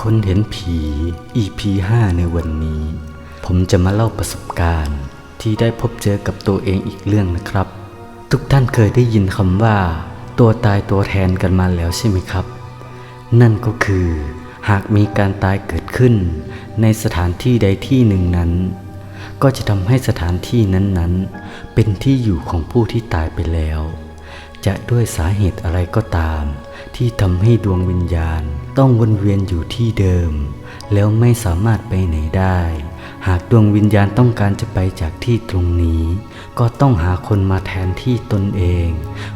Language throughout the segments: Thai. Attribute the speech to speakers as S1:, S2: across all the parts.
S1: คนเห็นผี EP 5ในวันนี้ ผมจะมาเล่าประสบการณ์ ที่ได้พบเจอกับตัวเองอีกเรื่องนะครับ ทุกท่านเคยได้ยินคำว่า ตัวตายตัวแทนกันมาแล้วใช่ไหมครับ นั่นก็คือ หากมีการตายเกิดขึ้น ในสถานที่ใดที่หนึ่งนั้น ก็จะทำให้สถานที่นั้นๆ เป็นที่อยู่ของผู้ที่ตายไปแล้ว จะด้วยสาเหตุอะไรก็ตาม ที่ทำให้ดวงวิญญาณ ต้องวนเวียนอยู่ที่เดิม แล้วไม่สามารถไปไหนได้ หากดวงวิญญาณต้องการจะไปจากที่ตรงนี้ ก็ต้องหาคนมาแทนที่ตนเอง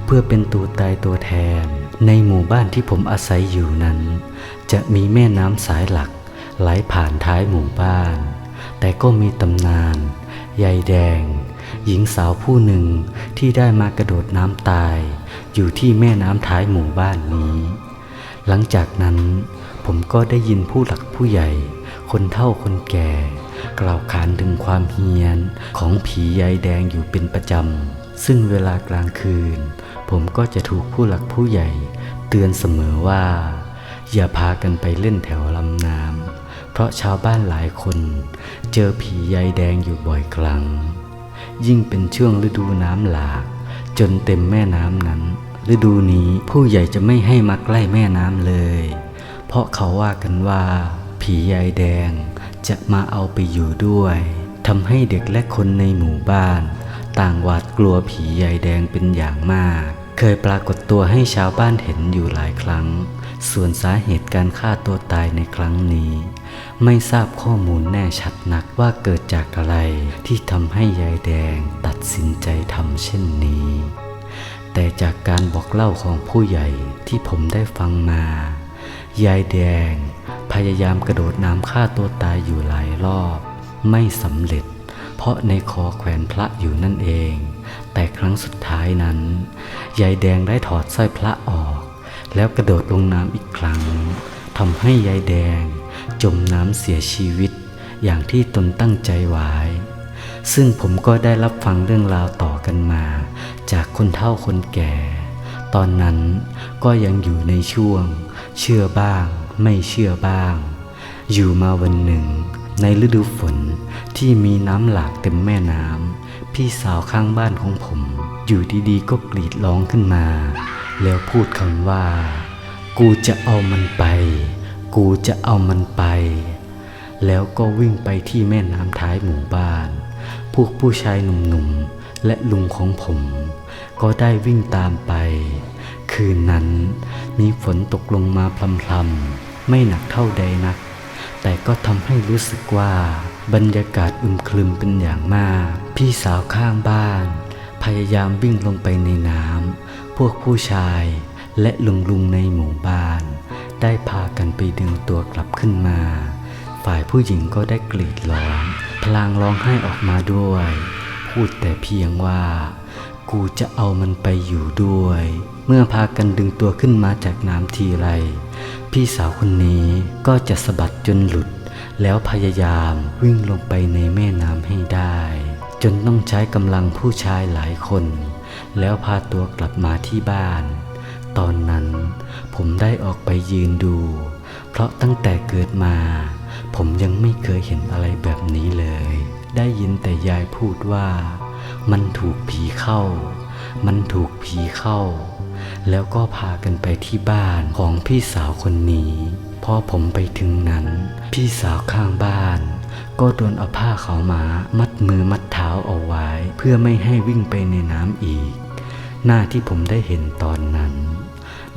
S1: เพื่อเป็นตัวตายตัวแทน ในหมู่บ้านที่ผมอาศัยอยู่นั้น จะมีแม่น้ำสายหลัก ไหลผ่านท้ายหมู่บ้าน แต่ก็มีตำนานยายแดง หญิงสาวผู้หนึ่งที่ได้มากระโดดน้ำตาย อยู่ที่แม่น้ำท้ายหมู่บ้านนี้ หลังจากนั้นผมก็ได้ยินผู้หลักผู้ใหญ่ คนเฒ่าคนแก่ กล่าวขานถึงความเฮี้ยนของผียายแดงอยู่เป็นประจำ ซึ่งเวลากลางคืน ผมก็จะถูกผู้หลักผู้ใหญ่ เตือนเสมอว่า อย่าพากันไปเล่นแถวลำน้ำเพราะชาวบ้านหลายคน เจอผียายแดงอยู่บ่อยครั้งยิ่งเป็นช่วงฤดูน้ำหลาก จนเต็มแม่น้ำนั้น ฤดูนี้ผู้ใหญ่จะไม่ให้มาใกล้แม่น้ำเลย เพราะเขาว่ากันว่า ผียายแดงจะมาเอาไปอยู่ด้วยทำให้เด็กและคนในหมู่บ้าน ต่างหวาดกลัวผียายแดงเป็นอย่างมาก เคยปรากฏตัวให้ชาวบ้านเห็นอยู่หลายครั้ง ส่วนสาเหตุการฆ่าตัวตายในครั้งนี้ ไม่ทราบข้อมูลแน่ชัดนักว่าเกิดจากอะไรที่ทำให้ยายแดงตัดสินใจทำเช่นนี้ แต่จากการบอกเล่าของผู้ใหญ่ที่ผมได้ฟังมา ยายแดง พยายามกระโดดน้ำฆ่าตัวตายอยู่หลายรอบ ไม่สำเร็จ เพราะในคอแขวนพระอยู่นั่นเอง แต่ครั้งสุดท้ายนั้น ยายแดงได้ถอดสร้อยพระออก แล้วกระโดดลงน้ำอีกครั้งทำให้ยายแดง จมน้ำเสียชีวิต อย่างที่ตนตั้งใจไว้ซึ่งผมก็ได้รับฟังเรื่องราวต่อกันมา จากคนเฒ่าคนแก่ ตอนนั้นก็ยังอยู่ในช่วง เชื่อบ้าง ไม่เชื่อบ้าง อยู่มาวันหนึ่ง ในฤดูฝนที่มีน้ำหลากเต็มแม่น้ำพี่สาวข้างบ้านของผม อยู่ดีๆก็กรีดร้องขึ้นมา แล้วพูดคำว่า กูจะเอามันไป กูจะเอามันไป แล้วก็วิ่งไปที่แม่น้ำท้ายหมู่บ้าน พวกผู้ชายหนุ่มๆ และลุงของผมก็ได้วิ่งตามไป คืนนั้นมีฝนตกลงมาพลำๆ ไม่หนักเท่าใดนัก แต่ก็ทำให้รู้สึกว่าบรรยากาศอึมครึมเป็นอย่างมาก พี่สาวข้างบ้าน พยายามวิ่งลงไปในน้ำพวกผู้ชายและลุงลุงในหมู่บ้าน ได้พากันไปดึงตัวกลับขึ้นมา ฝ่ายผู้หญิงก็ได้กรีดร้อง พลางร้องไห้ออกมาด้วย พูดแต่เพียงว่า กูจะเอามันไปอยู่ด้วย เมื่อพากันดึงตัวขึ้นมาจากน้ำทีไร พี่สาวคนนี้ก็จะสะบัดจนหลุด แล้วพยายามวิ่งลงไปในแม่น้ำให้ได้ จนต้องใช้กำลังผู้ชายหลายคน แล้วพาตัวกลับมาที่บ้าน ตอนนั้นผมได้ออกไปยืนดู เพราะตั้งแต่เกิดมา ผมยังไม่เคยเห็นอะไรแบบนี้เลย ได้ยินแต่ยายพูดว่า มันถูกผีเข้า มันถูกผีเข้า แล้วก็พากันไปที่บ้านของพี่สาวคนนี้พอผมไปถึงนั้น พี่สาวข้างบ้าน ก็โดนเอาผ้าขาวม้ามัดมือมัดเท้าเอาไว้ เพื่อไม่ให้วิ่งไปในน้ำอีก หน้าที่ผมได้เห็นตอนนั้น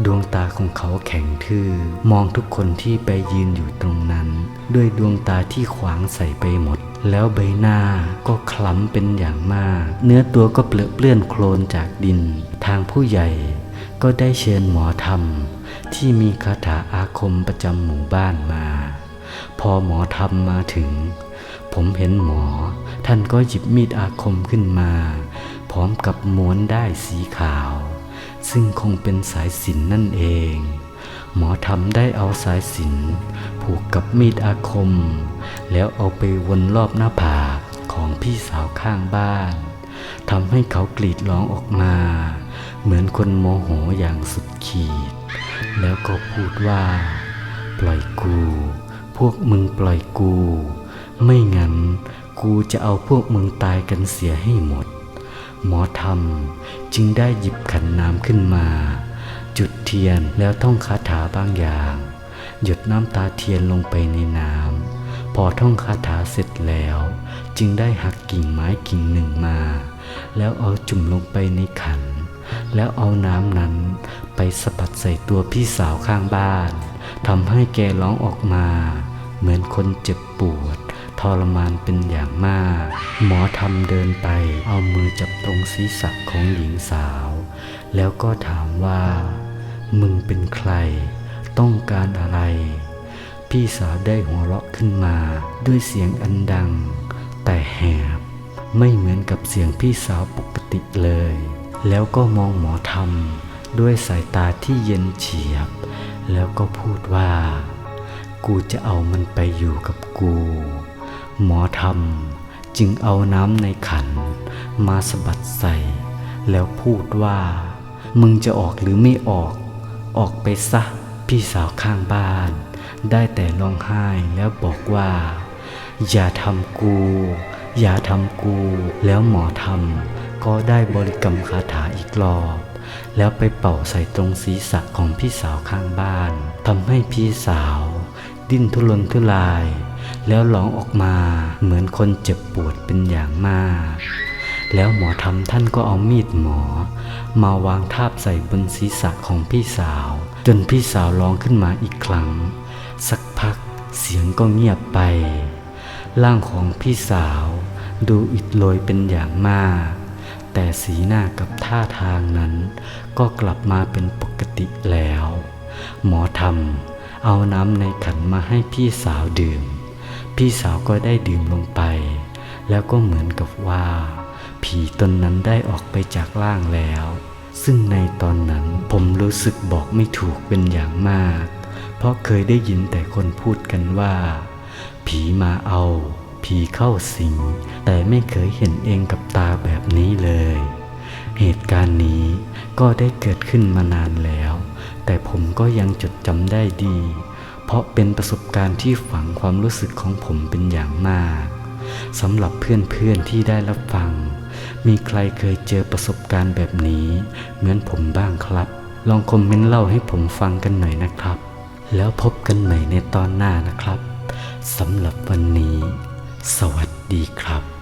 S1: ดวงตาของเขาแข็งทื่อ มองทุกคนที่ไปยืนอยู่ตรงนั้น ด้วยดวงตาที่ขวางใส่ไปหมด แล้วใบหน้าก็คล้ำเป็นอย่างมาก เนื้อตัวก็เปลือเปลื้อนโคลนจากดิน ทางผู้ใหญ่ก็ได้เชิญหมอธรรม ที่มีคาถาอาคมประจำหมู่บ้านมา พอหมอธรรมมาถึง ผมเห็นหมอ ท่านก็หยิบมีดอาคมขึ้นมา พร้อมกับม้วนได้สีขาว ซึ่งคงเป็นสายสินนั่นเอง หมอทำได้เอาสายสินผูกกับมีดอาคม แล้วเอาไปวนรอบหน้าผากของพี่สาวข้างบ้านทำให้เขากรีดร้องออกมา เหมือนคนโมโหอย่างสุดขีด แล้วก็พูดว่า ปล่อยกู พวกมึงปล่อยกู ไม่งั้นกูจะเอาพวกมึงตายกันเสียให้หมด หมอธรรมจึงได้หยิบขันน้ำขึ้นมา จุดเทียนแล้วท่องคาถาบางอย่าง หยดน้ำตาเทียนลงไปในน้ำพอท่องคาถาเสร็จแล้ว จึงได้หักกิ่งไม้กิ่งหนึ่งมา แล้วเอาจุ่มลงไปในขัน แล้วเอาน้ำนั้นไปสะบัดใส่ตัวพี่สาวข้างบ้านทำให้แกร้องออกมา เหมือนคนเจ็บปวด ทรมานเป็นอย่างมาก หมอทำเดินไป เอามือจับตรงศีรษะของหญิงสาว แล้วก็ถามว่า มึงเป็นใคร ต้องการอะไร พี่สาวได้หัวเราะขึ้นมาด้วยเสียงอันดัง แต่แหบ ไม่เหมือนกับเสียงพี่สาวปกติเลย แล้วก็มองหมอทำด้วยสายตาที่เย็นเฉียบ แล้วก็พูดว่า กูจะเอามันไปอยู่กับกู หมอทำจึงเอาน้ำในขันมาสะบัดใส่ แล้วพูดว่า มึงจะออกหรือไม่ออก ออกไปซะพี่สาวข้างบ้าน ได้แต่ร้องไห้แล้วบอกว่า อย่าทำกู อย่าทำกู แล้วหมอทำก็ได้บริกรรมคาถาอีกรอบ แล้วไปเป่าใส่ตรงศีรษะของพี่สาวข้างบ้านทำให้พี่สาว ดิ้นทุรนทุราย แล้วร้องออกมาเหมือนคนเจ็บปวดเป็นอย่างมาก แล้วหมอทำท่านก็เอามีดหมอ มาวางทาบใส่บนศีรษะของพี่สาว จนพี่สาวร้องขึ้นมาอีกครั้ง สักพักเสียงก็เงียบไป ร่างของพี่สาวดูอิดโรยเป็นอย่างมาก แต่สีหน้ากับท่าทางนั้น ก็กลับมาเป็นปกติแล้ว หมอทำเอาน้ำในขันมาให้พี่สาวดื่ม พี่สาวก็ได้ดื่มลงไป แล้วก็เหมือนกับว่า ผีตนนั้นได้ออกไปจากร่างแล้ว ซึ่งในตอนนั้นผมรู้สึกบอกไม่ถูกเป็นอย่างมาก เพราะเคยได้ยินแต่คนพูดกันว่า ผีมาเอา ผีเข้าสิง แต่ไม่เคยเห็นเองกับตาแบบนี้เลย เหตุการณ์นี้ก็ได้เกิดขึ้นมานานแล้ว แต่ผมก็ยังจดจำได้ดี เพราะเป็นประสบการณ์ที่ฝังความรู้สึกของผมเป็นอย่างมากสำหรับเพื่อนๆที่ได้รับฟัง มีใครเคยเจอประสบการณ์แบบนี้ เหมือนผมบ้างครับ ลองคอมเมนต์เล่าให้ผมฟังกันหน่อยนะครับ แล้วพบกันใหม่ในตอนหน้านะครับสำหรับวันนี้ สวัสดีครับ